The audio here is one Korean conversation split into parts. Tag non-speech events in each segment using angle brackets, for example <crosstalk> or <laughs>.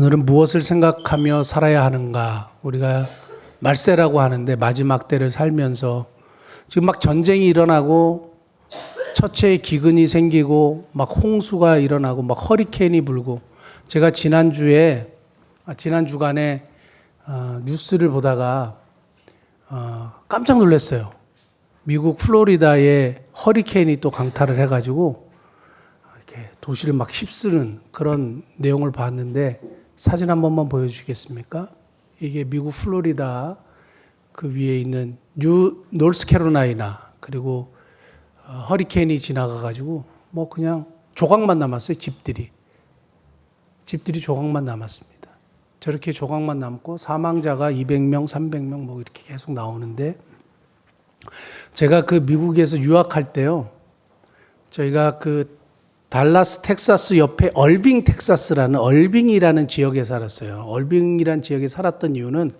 오늘은 무엇을 생각하며 살아야 하는가? 우리가 말세라고 하는데 마지막 때를 살면서 지금 막 전쟁이 일어나고 처체에 기근이 생기고 막 홍수가 일어나고 막 허리케인이 불고 제가 지난주에 아, 지난 주간에 어, 뉴스를 보다가 어, 깜짝 놀랐어요. 미국 플로리다에 허리케인이 또 강타를 해가지고 이렇게 도시를 막 휩쓰는 그런 내용을 봤는데 사진 한 번만 보여주시겠습니까? 이게 미국 플로리다 그 위에 있는 뉴 노스캐롤라이나 그리고 어, 허리케인이 지나가가지고 뭐 그냥 조각만 남았어요 집들이 집들이 조각만 남았습니다. 저렇게 조각만 남고 사망자가 200명, 300명 뭐 이렇게 계속 나오는데 제가 그 미국에서 유학할 때요. 저희가 그 달라스 텍사스 옆에 얼빙 텍사스라는 얼빙이라는 지역에 살았어요. 얼빙이라는 지역에 살았던 이유는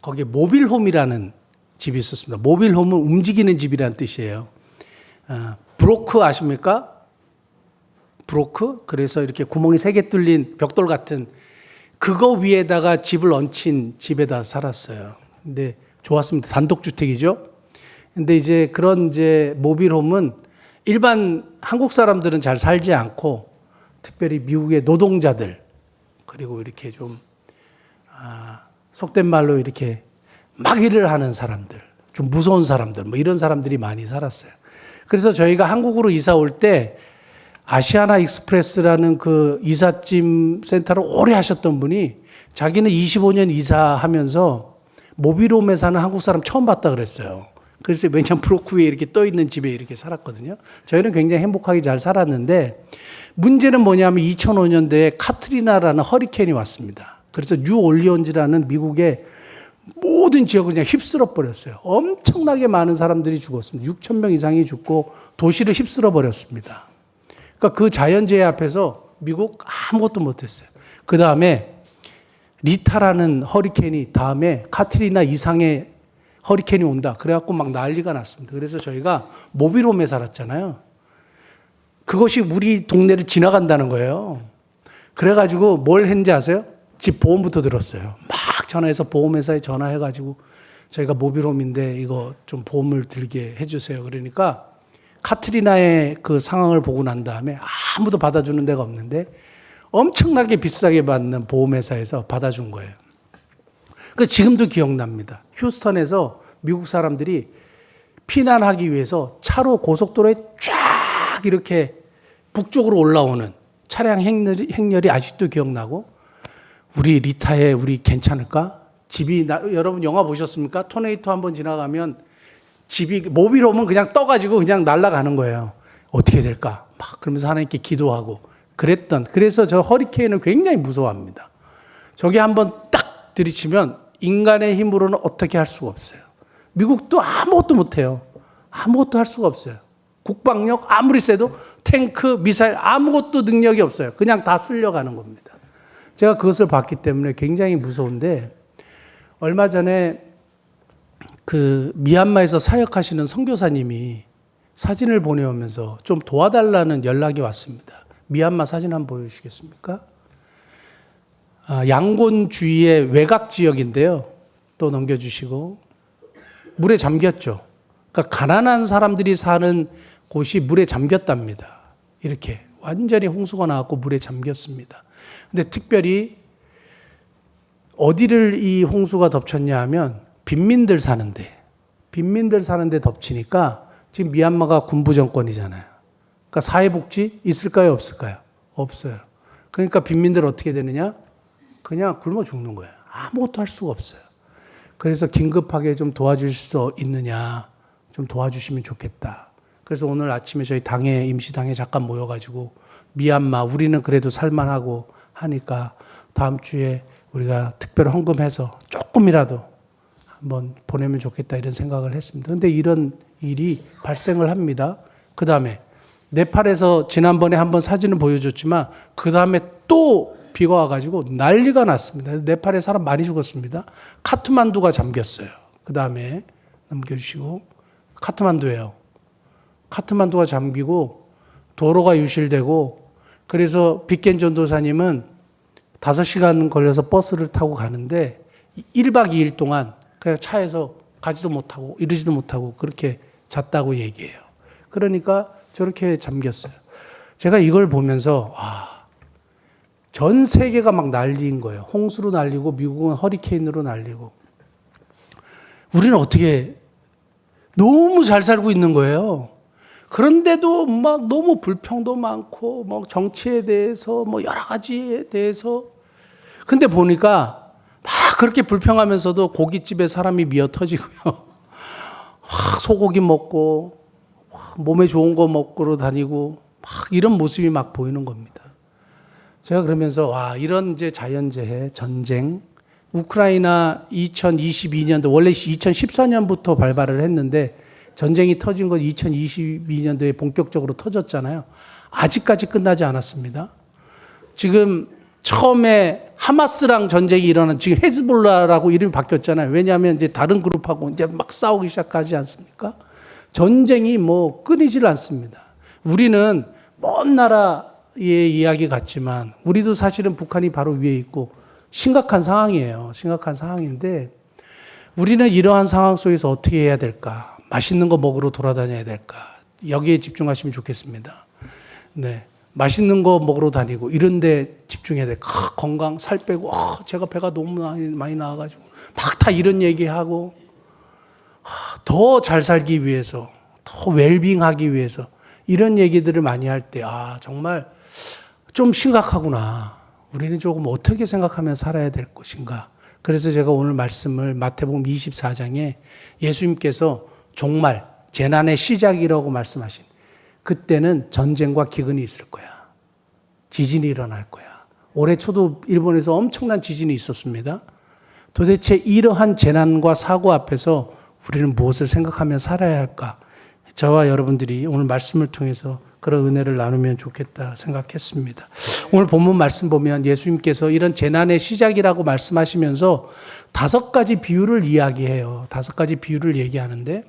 거기에 모빌홈이라는 집이 있었습니다. 모빌홈은 움직이는 집이라는 뜻이에요. 아, 브로크 아십니까? 브로크? 그래서 이렇게 구멍이 세 개 뚫린 벽돌 같은 그거 위에다가 집을 얹힌 집에다 살았어요. 근데 좋았습니다. 단독주택이죠. 근데 이제 그런 이제 모빌홈은 일반 한국 사람들은 잘 살지 않고 특별히 미국의 노동자들 그리고 이렇게 좀 아, 속된 말로 이렇게 막 일을 하는 사람들, 좀 무서운 사람들, 뭐 이런 사람들이 많이 살았어요. 그래서 저희가 한국으로 이사 올 때 아시아나 익스프레스라는 그 이삿짐 센터를 오래 하셨던 분이 자기는 25년 이사하면서 모빌홈에 사는 한국 사람 처음 봤다 그랬어요. 그래서 왜냐면 브로크 위에 이렇게 떠 있는 집에 이렇게 살았거든요. 저희는 굉장히 행복하게 잘 살았는데 문제는 뭐냐면 2005년도에 카트리나라는 허리케인이 왔습니다. 그래서 뉴올리언즈라는 미국의 모든 지역을 그냥 휩쓸어 버렸어요. 엄청나게 많은 사람들이 죽었습니다. 6천 명 이상이 죽고 도시를 휩쓸어 버렸습니다. 그러니까 그 자연재해 앞에서 미국 아무것도 못했어요. 그 다음에 리타라는 허리케인이 다음에 카트리나 이상의 허리케인이 온다. 그래갖고 막 난리가 났습니다. 그래서 저희가 모빌홈에 살았잖아요. 그것이 우리 동네를 지나간다는 거예요. 그래가지고 뭘 했는지 아세요? 집 보험부터 들었어요. 막 전화해서 보험회사에 전화해가지고 저희가 모빌홈인데 이거 좀 보험을 들게 해주세요. 그러니까 카트리나의 그 상황을 보고 난 다음에 아무도 받아주는 데가 없는데 엄청나게 비싸게 받는 보험회사에서 받아준 거예요. 그 지금도 기억납니다. 휴스턴에서 미국 사람들이 피난하기 위해서 차로 고속도로에 쫙 이렇게 북쪽으로 올라오는 차량 행렬이, 행렬이 아직도 기억나고 우리 리타에 우리 괜찮을까? 집이 나, 여러분 영화 보셨습니까? 토네이토 한번 지나가면 집이 모빌홈은 그냥 떠가지고 그냥 날아가는 거예요. 어떻게 될까? 막 그러면서 하나님께 기도하고 그랬던 그래서 저 허리케인을 굉장히 무서워합니다. 저게 한번 딱 들이치면 인간의 힘으로는 어떻게 할 수가 없어요. 미국도 아무것도 못해요. 아무것도 할 수가 없어요. 국방력 아무리 세도 탱크, 미사일 아무것도 능력이 없어요. 그냥 다 쓸려가는 겁니다. 제가 그것을 봤기 때문에 굉장히 무서운데 얼마 전에 그 미얀마에서 사역하시는 선교사님이 사진을 보내오면서 좀 도와달라는 연락이 왔습니다. 미얀마 사진 한번 보여주시겠습니까? 아, 양곤 주위의 외곽 지역인데요. 또 넘겨주시고 물에 잠겼죠. 그러니까 가난한 사람들이 사는 곳이 물에 잠겼답니다. 이렇게 완전히 홍수가 나왔고 물에 잠겼습니다. 근데 특별히 어디를 이 홍수가 덮쳤냐 하면 빈민들 사는데 빈민들 사는데 덮치니까 지금 미얀마가 군부 정권이잖아요. 그러니까 사회복지 있을까요, 없을까요? 없어요. 그러니까 빈민들 어떻게 되느냐? 그냥 굶어 죽는 거예요. 아무것도 할 수가 없어요. 그래서 긴급하게 좀 도와줄 수 있느냐, 좀 도와주시면 좋겠다. 그래서 오늘 아침에 저희 당에 임시당에 잠깐 모여가지고 미얀마 우리는 그래도 살만하고 하니까 다음 주에 우리가 특별 헌금해서 조금이라도 한번 보내면 좋겠다 이런 생각을 했습니다. 근데 이런 일이 발생을 합니다. 그 다음에 네팔에서 지난번에 한번 사진을 보여줬지만 그 다음에 또 비가 와가지고 난리가 났습니다. 네팔에 사람 많이 죽었습니다. 카트만두가 잠겼어요. 그 다음에 넘겨주시고 카트만두예요. 카트만두가 잠기고 도로가 유실되고 그래서 빅겐 전도사님은 다섯 시간 걸려서 버스를 타고 가는데 1박 2일 동안 그냥 차에서 가지도 못하고 이러지도 못하고 그렇게 잤다고 얘기해요. 그러니까 저렇게 잠겼어요. 제가 이걸 보면서 와, 전 세계가 막 날린 거예요. 홍수로 날리고 미국은 허리케인으로 날리고 우리는 어떻게 너무 잘 살고 있는 거예요. 그런데도 막 너무 불평도 많고 뭐 정치에 대해서 뭐 여러 가지에 대해서 근데 보니까 막 그렇게 불평하면서도 고깃집에 사람이 미어 터지고요. <laughs> 막 소고기 먹고 막 몸에 좋은 거 먹고 다니고 막 이런 모습이 막 보이는 겁니다. 제가 그러면서 와 이런 이제 자연재해 전쟁 우크라이나 2022년도 원래 2014년부터 발발을 했는데 전쟁이 터진 건 2022년도에 본격적으로 터졌잖아요. 아직까지 끝나지 않았습니다. 지금 처음에 하마스랑 전쟁이 일어난 지금 헤즈볼라라고 이름이 바뀌었잖아요. 왜냐하면 이제 다른 그룹하고 이제 막 싸우기 시작하지 않습니까? 전쟁이 뭐 끊이질 않습니다. 우리는 먼 나라의 이야기 같지만 우리도 사실은 북한이 바로 위에 있고 심각한 상황이에요. 심각한 상황인데 우리는 이러한 상황 속에서 어떻게 해야 될까? 맛있는 거 먹으러 돌아다녀야 될까? 여기에 집중하시면 좋겠습니다. 네. 맛있는 거 먹으러 다니고 이런 데 집중해야 돼. 아, 건강, 살 빼고, 아, 제가 배가 너무 많이, 나와가지고. 막 다 이런 얘기하고, 아, 더잘 살기 위해서, 더 웰빙 하기 위해서, 이런 얘기들을 많이 할 때, 아, 정말 좀 심각하구나. 우리는 조금 어떻게 생각하면 살아야 될 것인가. 그래서 제가 오늘 말씀을 마태복음 24장에 예수님께서 종말, 재난의 시작이라고 말씀하신 그때는 전쟁과 기근이 있을 거야. 지진이 일어날 거야. 올해 초도 일본에서 엄청난 지진이 있었습니다. 도대체 이러한 재난과 사고 앞에서 우리는 무엇을 생각하며 살아야 할까? 저와 여러분들이 오늘 말씀을 통해서 그런 은혜를 나누면 좋겠다 생각했습니다. 오늘 본문 말씀 보면 예수님께서 이런 재난의 시작이라고 말씀하시면서 다섯 가지 비유를 이야기해요. 다섯 가지 비유를 얘기하는데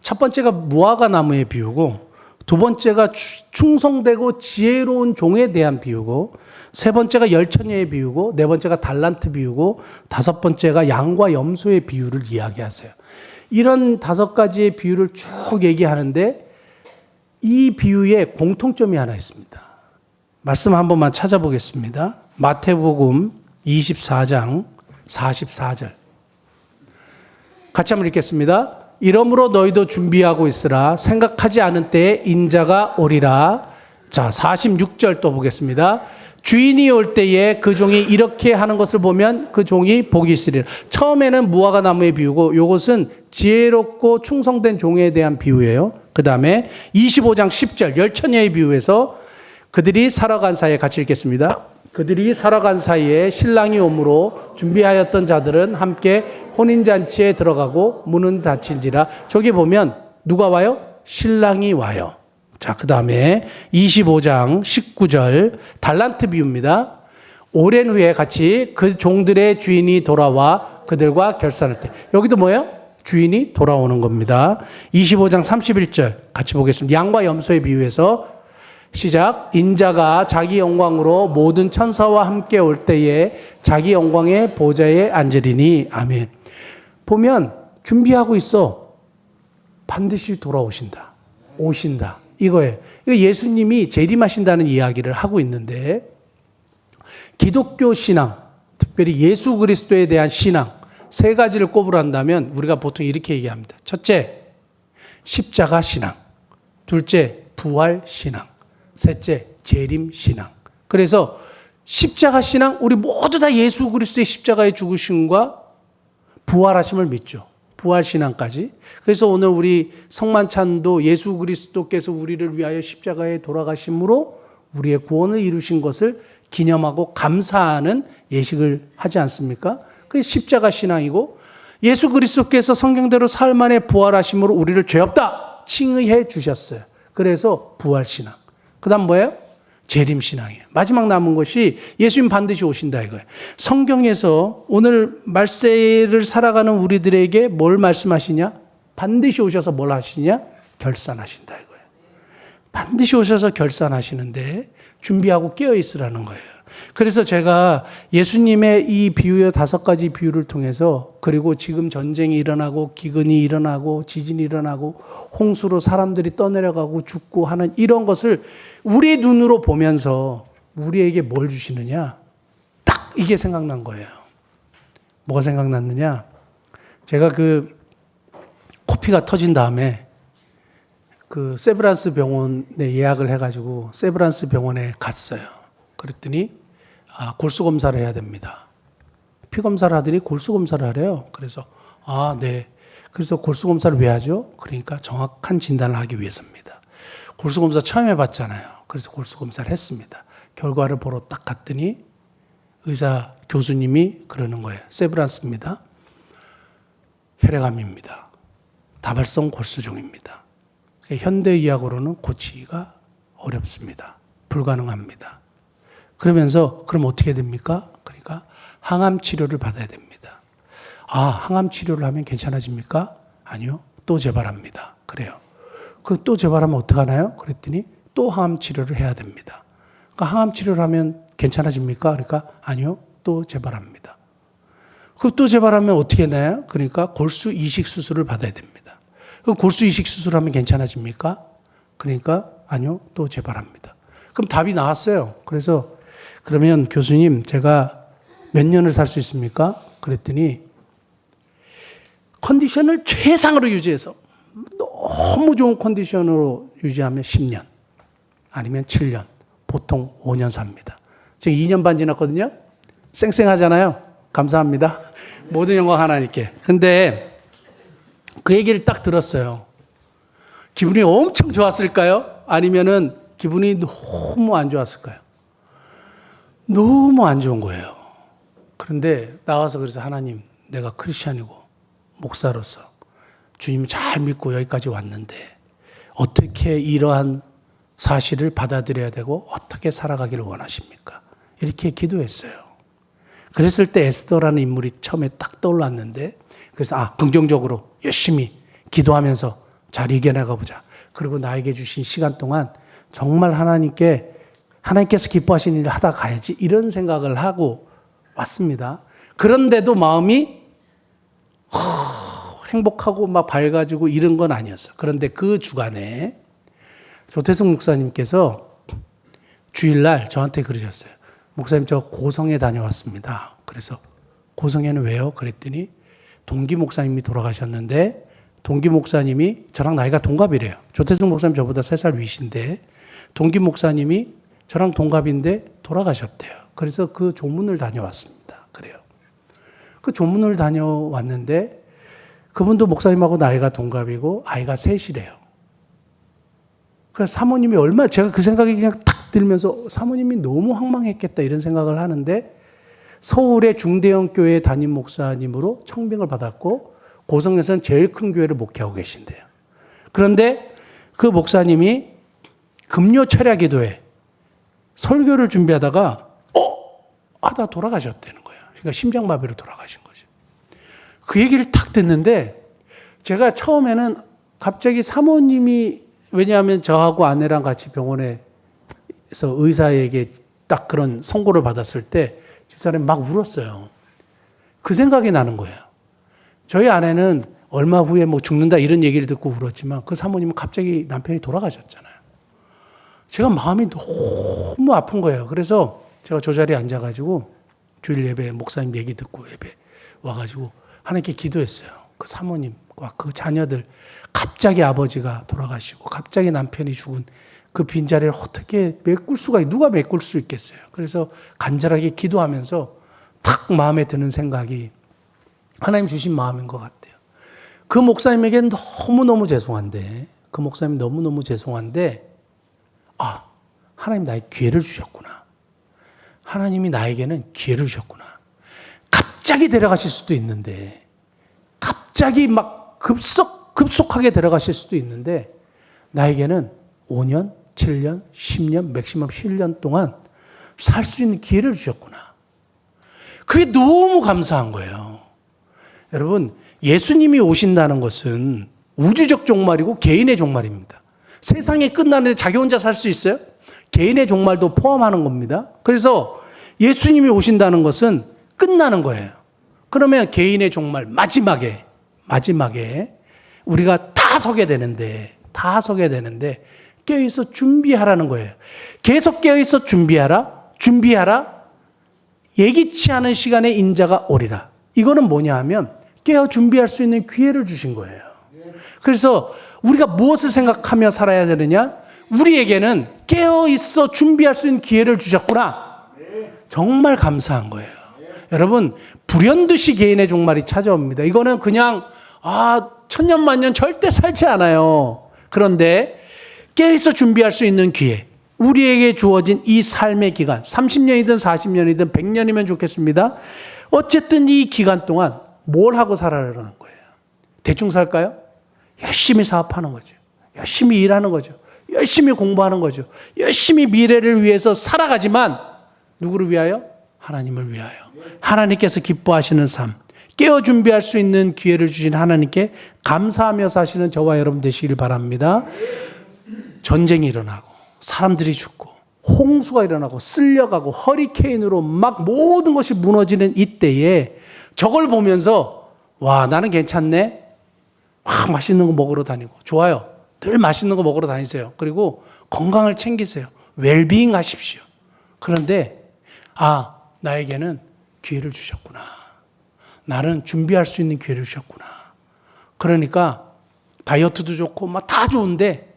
첫 번째가 무화과 나무의 비유고 두 번째가 충성되고 지혜로운 종에 대한 비유고 세 번째가 열처녀의 비유고 네 번째가 달란트 비유고 다섯 번째가 양과 염소의 비유를 이야기하세요. 이런 다섯 가지의 비유를 쭉 얘기하는데 이 비유에 공통점이 하나 있습니다. 말씀 한 번만 찾아보겠습니다. 마태복음 24장 44절. 같이 한번 읽겠습니다. 이러므로 너희도 준비하고 있으라 생각하지 않은 때에 인자가 오리라. 자, 46절 또 보겠습니다. 주인이 올 때에 그 종이 이렇게 하는 것을 보면 그 종이 복이 있으리라. 처음에는 무화과 나무의 비유고 이것은 지혜롭고 충성된 종에 대한 비유예요. 그 다음에 25장 10절 열처녀의 비유에서 그들이 살아간 사이에 같이 읽겠습니다. 그들이 살아간 사이에 신랑이 오므로 준비하였던 자들은 함께 혼인잔치에 들어가고 문은 닫힌지라 저기 보면 누가 와요? 신랑이 와요. 자, 그 다음에 25장 19절 달란트 비유입니다. 오랜 후에 같이 그 종들의 주인이 돌아와 그들과 결산할 때. 여기도 뭐예요? 주인이 돌아오는 겁니다. 25장 31절 같이 보겠습니다. 양과 염소의 비유에서 시작. 인자가 자기 영광으로 모든 천사와 함께 올 때에 자기 영광의 보좌에 앉으리니 아멘. 보면 준비하고 있어. 반드시 돌아오신다. 오신다. 이거예요. 예수님이 재림하신다는 이야기를 하고 있는데 기독교 신앙, 특별히 예수 그리스도에 대한 신앙 세 가지를 꼽으란다면 우리가 보통 이렇게 얘기합니다. 첫째, 십자가 신앙. 둘째, 부활 신앙. 셋째, 재림 신앙. 그래서 십자가 신앙 우리 모두 다 예수 그리스도의 십자가의 죽으심과 부활하심을 믿죠. 부활 신앙까지. 그래서 오늘 우리 성만찬도 예수 그리스도께서 우리를 위하여 십자가에 돌아가심으로 우리의 구원을 이루신 것을 기념하고 감사하는 예식을 하지 않습니까? 그게 십자가 신앙이고 예수 그리스도께서 성경대로 삶 안에 부활하심으로 우리를 죄 없다 칭의해 주셨어요. 그래서 부활 신앙. 그다음 뭐예요? 재림 신앙이에요. 마지막 남은 것이 예수님 반드시 오신다 이거예요. 성경에서 오늘 말세를 살아가는 우리들에게 뭘 말씀하시냐? 반드시 오셔서 뭘 하시냐? 결산하신다 이거예요. 반드시 오셔서 결산하시는데 준비하고 깨어 있으라는 거예요. 그래서 제가 예수님의 이 비유의 다섯 가지 비유를 통해서 그리고 지금 전쟁이 일어나고 기근이 일어나고 지진이 일어나고 홍수로 사람들이 떠내려가고 죽고 하는 이런 것을 우리 눈으로 보면서 우리에게 뭘 주시느냐? 딱 이게 생각난 거예요. 뭐가 생각났느냐? 제가 그 코피가 터진 다음에 그 세브란스 병원에 예약을 해가지고 세브란스 병원에 갔어요. 그랬더니 아, 골수 검사를 해야 됩니다. 피 검사를 하더니 골수 검사를 하래요. 그래서 아, 네. 그래서 골수 검사를 왜 하죠? 그러니까 정확한 진단을 하기 위해서입니다. 골수 검사 처음 해 봤잖아요. 그래서 골수 검사를 했습니다. 결과를 보러 딱 갔더니 의사 교수님이 그러는 거예요. 세브란스입니다. 혈액암입니다. 다발성 골수종입니다. 현대의학으로는 고치기가 어렵습니다. 불가능합니다. 그러면서 그럼 어떻게 됩니까? 그러니까 항암 치료를 받아야 됩니다. 아, 항암 치료를 하면 괜찮아집니까? 아니요. 또 재발합니다. 그래요. 그 또 재발하면 어떡하나요? 그랬더니 또 항암 치료를 해야 됩니다. 그러니까 항암 치료를 하면 괜찮아집니까? 그러니까 아니요. 또 재발합니다. 그 또 재발하면 어떻게 나요? 그러니까 골수 이식 수술을 받아야 됩니다. 그 골수 이식 수술하면 괜찮아집니까? 그러니까 아니요. 또 재발합니다. 그럼 답이 나왔어요. 그래서 그러면 교수님 제가 몇 년을 살 수 있습니까? 그랬더니 컨디션을 최상으로 유지해서 너무 좋은 컨디션으로 유지하면 10년 아니면 7년 보통 5년 삽니다. 지금 2년 반 지났거든요. 쌩쌩하잖아요. 감사합니다. 모든 영광 하나님께. 근데 그 얘기를 딱 들었어요. 기분이 엄청 좋았을까요? 아니면은 기분이 너무 안 좋았을까요? 너무 안 좋은 거예요. 그런데 나와서 그래서 하나님, 내가 크리스찬이고 목사로서 주님 잘 믿고 여기까지 왔는데 어떻게 이러한 사실을 받아들여야 되고 어떻게 살아가기를 원하십니까? 이렇게 기도했어요. 그랬을 때 에스더라는 인물이 처음에 딱 떠올랐는데 그래서 아 긍정적으로 열심히 기도하면서 잘 이겨나가 보자. 그리고 나에게 주신 시간 동안 정말 하나님께 하나님께서 기뻐하시는 일을 하다 가야지 이런 생각을 하고 왔습니다. 그런데도 마음이 행복하고 막 밝아지고 이런 건 아니었어요. 그런데 그 주간에 조태성 목사님께서 주일날 저한테 그러셨어요. 목사님 저 고성에 다녀왔습니다. 그래서 고성에는 왜요? 그랬더니 동기 목사님이 돌아가셨는데 동기 목사님이 저랑 나이가 동갑이래요. 조태성 목사님 저보다 세살 위신데 동기 목사님이 저랑 동갑인데 돌아가셨대요. 그래서 그 조문을 다녀왔습니다. 그래요. 그 조문을 다녀왔는데 그분도 목사님하고 나이가 동갑이고 아이가 셋이래요. 그래서 사모님이 얼마 제가 그 생각이 그냥 탁 들면서 사모님이 너무 황망했겠다 이런 생각을 하는데 서울의 중대형 교회 담임 목사님으로 청빙을 받았고 고성에서는 제일 큰 교회를 목회하고 계신대요. 그런데 그 목사님이 금요 철야 기도회 설교를 준비하다가 어 하다 돌아가셨다는 거예요. 그러니까 심장마비로 돌아가신 거죠. 그 얘기를 탁 듣는데 제가 처음에는 갑자기 사모님이 왜냐하면 저하고 아내랑 같이 병원에서 의사에게 딱 그런 선고를 받았을 때 집사람이 막 울었어요. 그 생각이 나는 거예요. 저희 아내는 얼마 후에 뭐 죽는다 이런 얘기를 듣고 울었지만 그 사모님은 갑자기 남편이 돌아가셨잖아요. 제가 마음이 너무 아픈 거예요. 그래서 제가 저 자리에 앉아가지고 주일 예배 목사님 얘기 듣고 예배 와가지고 하나님께 기도했어요. 그 사모님과 그 자녀들 갑자기 아버지가 돌아가시고 갑자기 남편이 죽은 그 빈자리를 어떻게 메꿀 수가 누가 메꿀 수 있겠어요. 그래서 간절하게 기도하면서 탁 마음에 드는 생각이 하나님 주신 마음인 것 같아요. 그 목사님에게 너무너무 죄송한데 그 목사님 너무너무 죄송한데 아 하나님 나의 기회를 주셨구나. 하나님이 나에게는 기회를 주셨구나. 갑자기 데려가실 수도 있는데 갑자기 막 급속 급속하게 데려가실 수도 있는데 나에게는 5년, 7년, 10년, 맥시멈 7년 동안 살 수 있는 기회를 주셨구나. 그게 너무 감사한 거예요. 여러분, 예수님이 오신다는 것은 우주적 종말이고 개인의 종말입니다. 세상이 끝나는데 자기 혼자 살 수 있어요? 개인의 종말도 포함하는 겁니다. 그래서 예수님이 오신다는 것은 끝나는 거예요. 그러면 개인의 종말 마지막에 마지막에 우리가 다 서게 되는데 다 서게 되는데 깨어 있어 준비하라는 거예요. 계속 깨어 있어 준비하라. 준비하라. 예기치 않은 시간에 인자가 오리라. 이거는 뭐냐 하면 깨어 준비할 수 있는 기회를 주신 거예요. 그래서 우리가 무엇을 생각하며 살아야 되느냐? 우리에게는 깨어 있어 준비할 수 있는 기회를 주셨구나. 정말 감사한 거예요. 여러분, 불현듯이 개인의 종말이 찾아옵니다. 이거는 그냥, 아, 천년만년 절대 살지 않아요. 그런데 깨어있어 준비할 수 있는 기회. 우리에게 주어진 이 삶의 기간, 30년이든 40년이든 100년이면 좋겠습니다. 어쨌든 이 기간 동안 뭘 하고 살아라는 거예요. 대충 살까요? 열심히 사업하는 거죠. 열심히 일하는 거죠. 열심히 공부하는 거죠. 열심히 미래를 위해서 살아가지만 누구를 위하여? 하나님을 위하여. 하나님께서 기뻐하시는 삶. 깨어 준비할 수 있는 기회를 주신 하나님께 감사하며 사시는 저와 여러분 되시길 바랍니다. 전쟁이 일어나고 사람들이 죽고 홍수가 일어나고 쓸려가고 허리케인으로 막 모든 것이 무너지는 이때에 저걸 보면서 와 나는 괜찮네. 막 맛있는 거 먹으러 다니고 좋아요. 늘 맛있는 거 먹으러 다니세요. 그리고 건강을 챙기세요. 웰빙 하십시오. 그런데 아 나에게는 기회를 주셨구나. 나는 준비할 수 있는 기회를 주셨구나. 그러니까 다이어트도 좋고 막 다 좋은데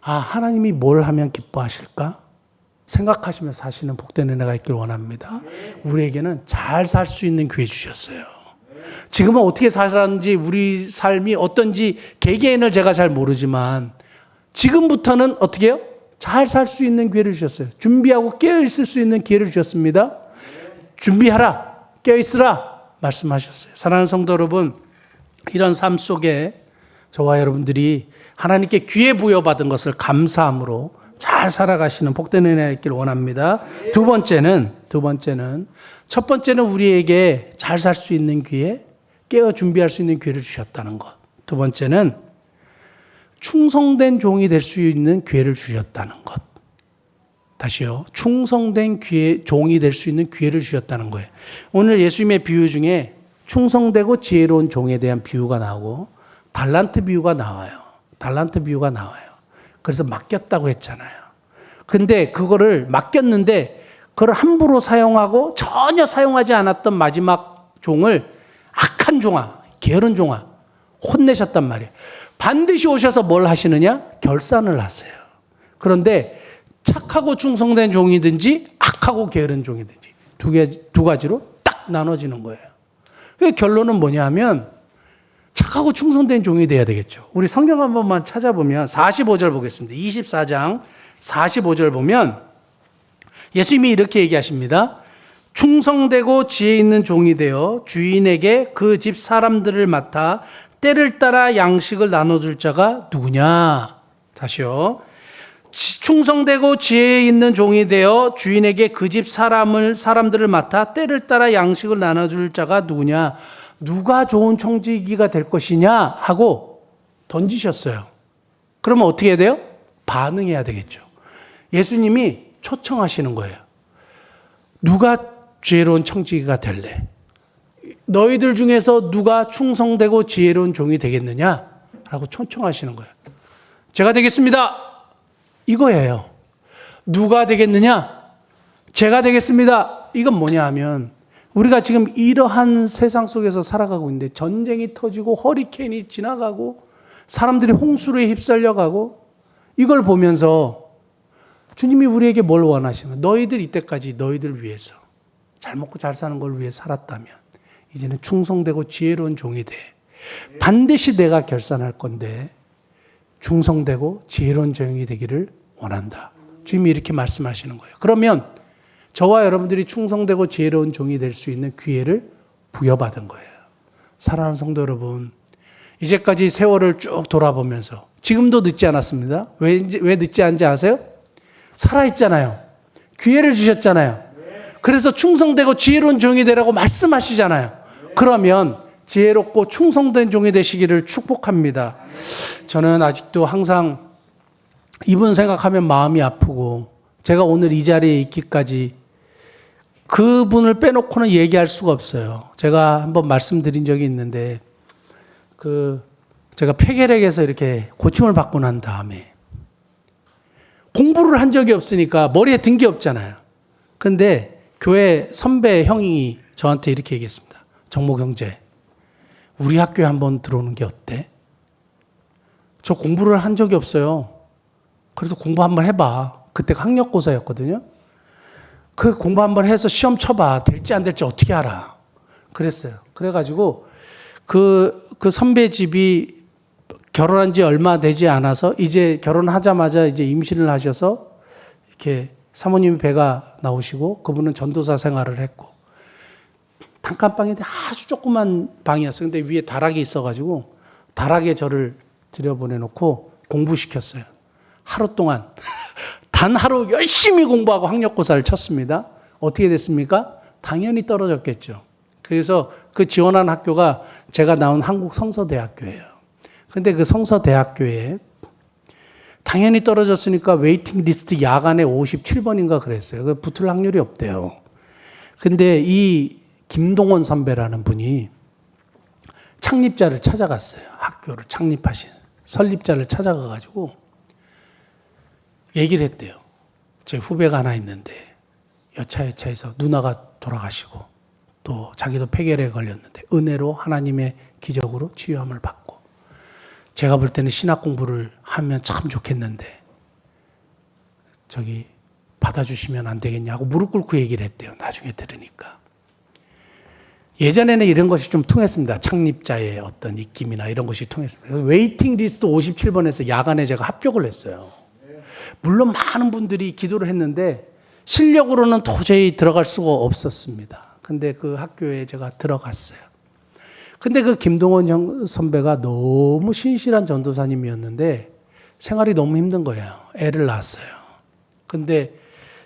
아 하나님이 뭘 하면 기뻐하실까? 생각하시면서 사시는 복된 은혜가 있길 원합니다. 우리에게는 잘 살 수 있는 기회 주셨어요. 지금은 어떻게 살았는지 우리 삶이 어떤지 개개인을 제가 잘 모르지만 지금부터는 어떻게 해요? 잘 살 수 있는 기회를 주셨어요. 준비하고 깨어 있을 수 있는 기회를 주셨습니다. 준비하라. 깨어 있으라. 말씀하셨어요. 사랑하는 성도 여러분, 이런 삶 속에 저와 여러분들이 하나님께 귀에 부여받은 것을 감사함으로 잘 살아가시는 복된 은혜가 있기를 원합니다. 두 번째는 두 번째는 첫 번째는 우리에게 잘 살 수 있는 기회, 깨어 준비할 수 있는 기회를 주셨다는 것. 두 번째는 충성된 종이 될 수 있는 기회를 주셨다는 것. 다시요. 충성된 기회, 종이 될 수 있는 기회를 주셨다는 거예요. 오늘 예수님의 비유 중에 충성되고 지혜로운 종에 대한 비유가 나오고 달란트 비유가 나와요. 달란트 비유가 나와요. 그래서 맡겼다고 했잖아요. 근데 그거를 맡겼는데 그걸 함부로 사용하고 전혀 사용하지 않았던 마지막 종을 악한 종아, 게으른 종아 혼내셨단 말이에요. 반드시 오셔서 뭘 하시느냐? 결산을 하세요. 그런데 착하고 충성된 종이든지 악하고 게으른 종이든지 두, 개, 두 가지로 딱 나눠지는 거예요. 그 결론은 뭐냐 하면 착하고 충성된 종이 돼야 되겠죠. 우리 성경 한 번만 찾아보면 45절 보겠습니다. 24장 45절 보면 예수님이 이렇게 얘기하십니다. 충성되고 지혜 있는 종이 되어 주인에게 그 집 사람들을 맡아 때를 따라 양식을 나눠줄 자가 누구냐? 다시요. 충성되고 지혜 있는 종이 되어 주인에게 그 집 사람을 사람들을 맡아 때를 따라 양식을 나눠줄 자가 누구냐? 누가 좋은 청지기가 될 것이냐 하고 던지셨어요. 그러면 어떻게 해야 돼요? 반응해야 되겠죠. 예수님이 초청하시는 거예요. 누가 지혜로운 청지기가 될래? 너희들 중에서 누가 충성되고 지혜로운 종이 되겠느냐? 라고 초청하시는 거예요. 제가 되겠습니다. 이거예요. 누가 되겠느냐? 제가 되겠습니다. 이건 뭐냐 하면 우리가 지금 이러한 세상 속에서 살아가고 있는데 전쟁이 터지고 허리케인이 지나가고 사람들이 홍수에 휩쓸려 가고 이걸 보면서 주님이 우리에게 뭘 원하시는 너희들 이때까지 너희들 위해서 잘 먹고 잘 사는 걸 위해 살았다면 이제는 충성되고 지혜로운 종이 돼. 반드시 내가 결산할 건데 충성되고 지혜로운 종이 되기를 원한다. 주님이 이렇게 말씀하시는 거예요. 그러면 저와 여러분들이 충성되고 지혜로운 종이 될 수 있는 기회를 부여받은 거예요. 사랑하는 성도 여러분, 이제까지 세월을 쭉 돌아보면서 지금도 늦지 않았습니다. 왜, 왜 늦지 않은지 아세요? 살아있잖아요. 기회를 주셨잖아요. 그래서 충성되고 지혜로운 종이 되라고 말씀하시잖아요. 그러면 지혜롭고 충성된 종이 되시기를 축복합니다. 저는 아직도 항상 이분 생각하면 마음이 아프고 제가 오늘 이 자리에 있기까지 그분을 빼놓고는 얘기할 수가 없어요. 제가 한번 말씀드린 적이 있는데 그 제가 폐결핵에서 이렇게 고침을 받고 난 다음에 공부를 한 적이 없으니까 머리에 든 게 없잖아요. 근데 교회 선배 형이 저한테 이렇게 얘기했습니다. 정모 경제, 우리 학교에 한번 들어오는 게 어때? 저 공부를 한 적이 없어요. 그래서 공부 한번 해봐. 그때가 학력고사였거든요. 그 공부 한번 해서 시험 쳐봐. 될지 안 될지 어떻게 알아? 그랬어요. 그래가지고 그, 그 선배 집이 결혼한 지 얼마 되지 않아서 이제 결혼하자마자 이제 임신을 하셔서 이렇게 사모님 배가 나오시고 그분은 전도사 생활을 했고 단칸방인데 아주 조그만 방이었어요. 근데 위에 다락이 있어가지고 다락에 저를 들여보내놓고 공부시켰어요. 하루 동안 <laughs> 단 하루 열심히 공부하고 학력고사를 쳤습니다. 어떻게 됐습니까? 당연히 떨어졌겠죠. 그래서 그 지원한 학교가 제가 나온 한국 성서대학교예요. 근데 그 성서대학교에 당연히 떨어졌으니까 웨이팅 리스트 야간에 57번인가 그랬어요. 그 붙을 확률이 없대요. 근데 이 김동원 선배라는 분이 창립자를 찾아갔어요. 학교를 창립하신 설립자를 찾아가 가지고 얘기를 했대요. 제 후배가 하나 있는데 여차여차해서 누나가 돌아가시고 또 자기도 폐결에 걸렸는데 은혜로 하나님의 기적으로 치유함을 받고 제가 볼 때는 신학 공부를 하면 참 좋겠는데 저기 받아주시면 안 되겠냐고 무릎 꿇고 얘기를 했대요. 나중에 들으니까. 예전에는 이런 것이 좀 통했습니다. 창립자의 어떤 입김이나 이런 것이 통했습니다. 웨이팅 리스트 57번에서 야간에 제가 합격을 했어요. 물론 많은 분들이 기도를 했는데 실력으로는 도저히 들어갈 수가 없었습니다. 근데 그 학교에 제가 들어갔어요. 근데 그 김동원 형 선배가 너무 신실한 전도사님이었는데 생활이 너무 힘든 거예요. 애를 낳았어요. 근데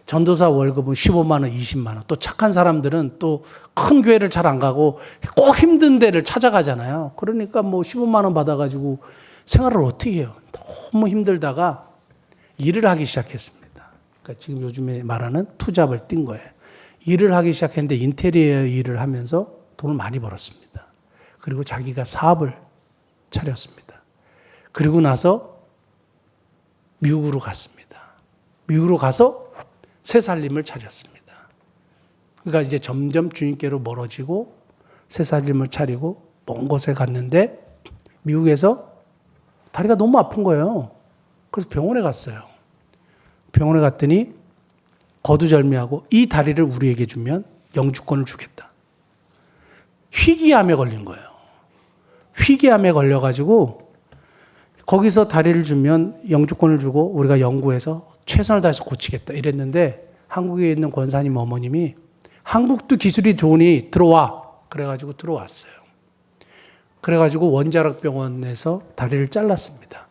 전도사 월급은 15만 원, 20만 원. 또 착한 사람들은 또 큰 교회를 잘 안 가고 꼭 힘든 데를 찾아가잖아요. 그러니까 뭐 15만 원 받아 가지고 생활을 어떻게 해요? 너무 힘들다가 일을 하기 시작했습니다. 그러니까 지금 요즘에 말하는 투잡을 뛴 거예요. 일을 하기 시작했는데 인테리어 일을 하면서 돈을 많이 벌었습니다. 그리고 자기가 사업을 차렸습니다. 그리고 나서 미국으로 갔습니다. 미국으로 가서 새 살림을 차렸습니다. 그러니까 이제 점점 주님께로 멀어지고 새 살림을 차리고 먼 곳에 갔는데 미국에서 다리가 너무 아픈 거예요. 그래서 병원에 갔어요. 병원에 갔더니 거두절미하고 이 다리를 우리에게 주면 영주권을 주겠다. 희귀암에 걸린 거예요. 희귀암에 걸려가지고 거기서 다리를 주면 영주권을 주고 우리가 연구해서 최선을 다해서 고치겠다 이랬는데 한국에 있는 권사님 어머님이 한국도 기술이 좋으니 들어와 그래가지고 들어왔어요. 그래가지고 원자력 병원에서 다리를 잘랐습니다.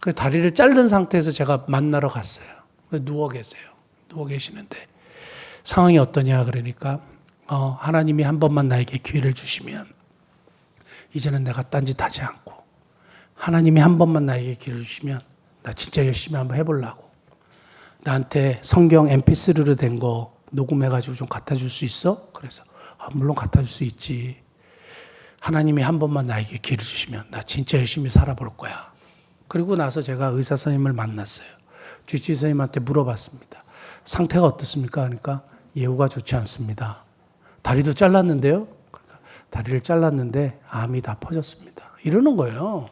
그 다리를 자른 상태에서 제가 만나러 갔어요. 누워 계세요. 누워 계시는데 상황이 어떠냐 그러니까 어, 하나님이 한 번만 나에게 기회를 주시면 이제는 내가 딴짓 하지 않고 하나님이 한 번만 나에게 기회를 주시면 나 진짜 열심히 한번 해보려고 나한테 성경 mp3로 된 거 녹음해가지고 좀 갖다 줄 수 있어? 그래서 아, 물론 갖다 줄 수 있지 하나님이 한 번만 나에게 기회를 주시면 나 진짜 열심히 살아볼 거야 그리고 나서 제가 의사 선생님을 만났어요 주치 선생님한테 물어봤습니다 상태가 어떻습니까? 그러니까 예후가 좋지 않습니다. 다리도 잘랐는데요. 다리를 잘랐는데 암이 다 퍼졌습니다. 이러는 거예요.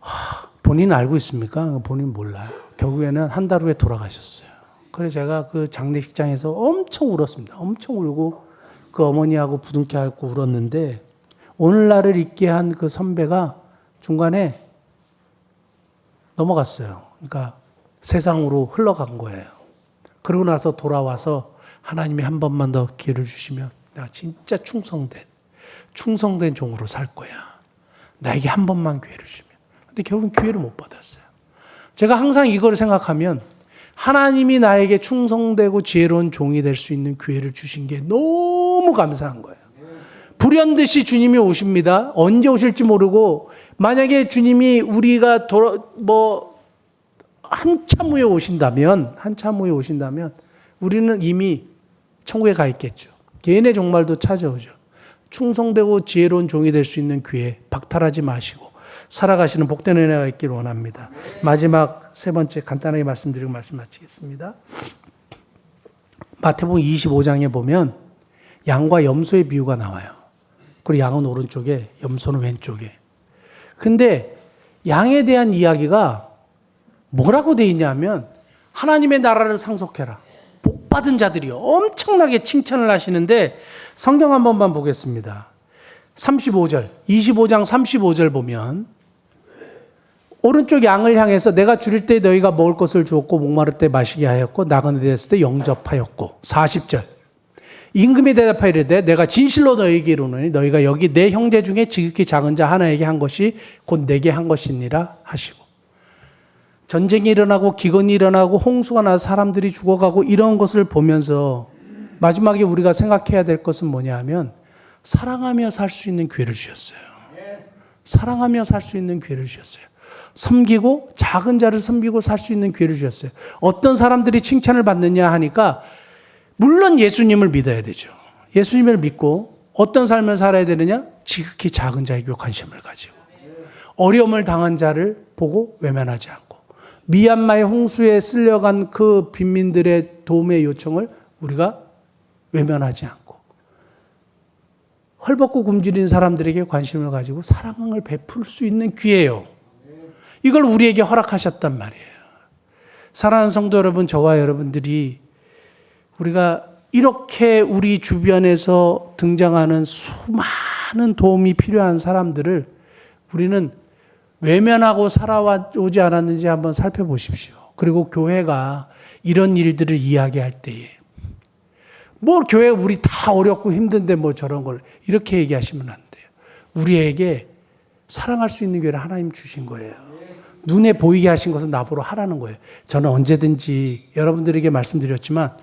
하, 본인 알고 있습니까? 본인 몰라요. 결국에는 한 달 후에 돌아가셨어요. 그래서 제가 그 장례식장에서 엄청 울었습니다. 엄청 울고 그 어머니하고 부둥켜 안고 울었는데 오늘날을 있게 한 그 선배가 중간에 넘어갔어요. 그러니까 세상으로 흘러간 거예요. 그러고 나서 돌아와서 하나님이 한 번만 더 기회를 주시면 내가 진짜 충성된 충성된 종으로 살 거야. 나에게 한 번만 기회를 주시면. 근데 결국은 기회를 못 받았어요. 제가 항상 이걸 생각하면 하나님이 나에게 충성되고 지혜로운 종이 될 수 있는 기회를 주신 게 너무 감사한 거예요. 불현듯이 주님이 오십니다. 언제 오실지 모르고 만약에 주님이 우리가 돌아 뭐 한참 후에 오신다면 한참 후에 오신다면 우리는 이미 천국에 가 있겠죠. 개인의 종말도 찾아오죠. 충성되고 지혜로운 종이 될 수 있는 기회 박탈하지 마시고 살아가시는 복된 은혜가 있기를 원합니다. 마지막 세 번째 간단하게 말씀드리고 말씀 마치겠습니다. 마태복음 25장에 보면 양과 염소의 비유가 나와요. 그리고 양은 오른쪽에 염소는 왼쪽에. 근데 양에 대한 이야기가 뭐라고 돼 있냐면 하나님의 나라를 상속해라. 복 받은 자들이 엄청나게 칭찬을 하시는데 성경 한 번만 보겠습니다. 35절, 25장 35절 보면 오른쪽 양을 향해서 내가 줄일 때 너희가 먹을 것을 주었고 목마를 때 마시게 하였고 나그네 되었을 때 영접하였고 40절 임금이 대답하여 이르되 내가 진실로 너희에게 이르노니 너희가 여기 내 형제 중에 지극히 작은 자 하나에게 한 것이 곧 내게 한 것이니라 하시고 전쟁이 일어나고 기근이 일어나고 홍수가 나 사람들이 죽어가고 이런 것을 보면서 마지막에 우리가 생각해야 될 것은 뭐냐 하면 사랑하며 살 수 있는 기회를 주셨어요. 사랑하며 살 수 있는 기회를 주셨어요. 섬기고 작은 자를 섬기고 살 수 있는 기회를 주셨어요. 어떤 사람들이 칭찬을 받느냐 하니까 물론 예수님을 믿어야 되죠. 예수님을 믿고 어떤 삶을 살아야 되느냐? 지극히 작은 자에게 관심을 가지고 어려움을 당한 자를 보고 외면하지 않고 미얀마의 홍수에 쓸려간 그 빈민들의 도움의 요청을 우리가 외면하지 않고 헐벗고 굶주린 사람들에게 관심을 가지고 사랑을 베풀 수 있는 기회예요. 이걸 우리에게 허락하셨단 말이에요. 사랑하는 성도 여러분, 저와 여러분들이 우리가 이렇게 우리 주변에서 등장하는 수많은 도움이 필요한 사람들을 우리는 외면하고 살아오지 않았는지 한번 살펴보십시오. 그리고 교회가 이런 일들을 이야기할 때에 뭐 교회 우리 다 어렵고 힘든데 뭐 저런 걸 이렇게 얘기하시면 안 돼요. 우리에게 사랑할 수 있는 기회를 하나님 주신 거예요. 눈에 보이게 하신 것은 나보러 하라는 거예요. 저는 언제든지 여러분들에게 말씀드렸지만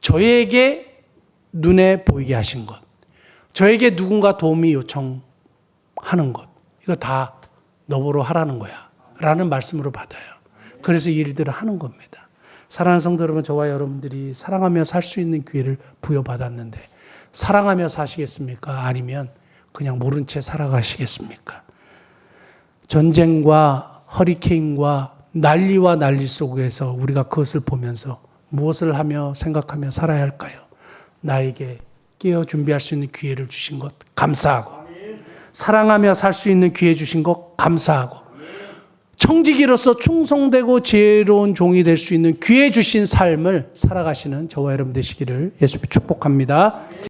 저에게 눈에 보이게 하신 것, 저에게 누군가 도움이 요청하는 것, 이거 다 너보러 하라는 거야. 라는 말씀으로 받아요. 그래서 이 일들을 하는 겁니다. 사랑하는 성도 여러분, 저와 여러분들이 사랑하며 살 수 있는 기회를 부여받았는데, 사랑하며 사시겠습니까? 아니면 그냥 모른 채 살아가시겠습니까? 전쟁과 허리케인과 난리와 난리 속에서 우리가 그것을 보면서 무엇을 하며 생각하며 살아야 할까요? 나에게 깨어 준비할 수 있는 기회를 주신 것 감사하고 사랑하며 살 수 있는 기회 주신 것 감사하고 청지기로서 충성되고 지혜로운 종이 될 수 있는 기회 주신 삶을 살아가시는 저와 여러분 되시기를 예수님 축복합니다.